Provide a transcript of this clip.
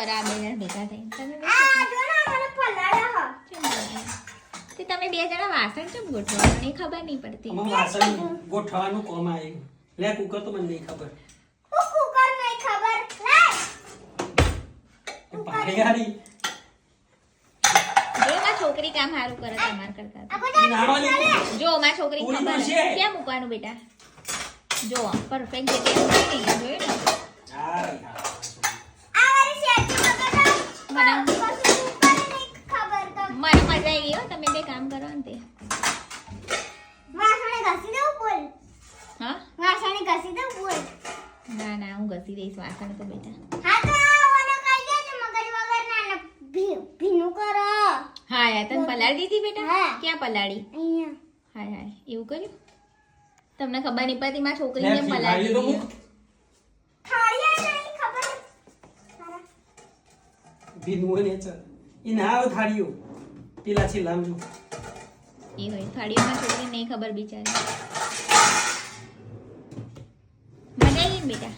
કરો બે જણા ભેગા થઈને. તમે બે આ જો ને મને પલાળ્યા હ. કેમ બોલો? તે તમે બે જણા વાસણ કેમ ગોઠવો મને ખબર નહીં પડતી. વાસણ ગોઠવવાનું કોમ આવ્યું લે કુકર તો મને નહીં ખબર. કુકર નહીં ખબર. માં છોકરી કામ સારું કરે તમાર કરતા. જો માં છોકરી પૂરી ખબર કેમ ક્યાં મૂકવાનું બેટા? જો પરફેક્ટ જગ્યાએ મૂકી દઈ જોયું ને? ના હું ઘસી દઈશ વાસણ તો બેટા હા તો મને કહી દે તો મગર વગર ના ના ભીનું કરો. હા યાર તને પલાળી દીધી બેટા? હા. ક્યાં પલાળી? અહીંયા. હા હા એવું કર્યું? તમને ખબર નહીં પડતી માં છોકરીને પલાળી દીધી? મૂક. થાળીયા નહીં ખબર સારા ભીનું ને ચાલ. ઈ ના થાળીઓ. પેલા છે લાંબુ એ હોય થાળીઓમાં છોકરી નહીં ખબર બિચારી. મજા આવી બેટા.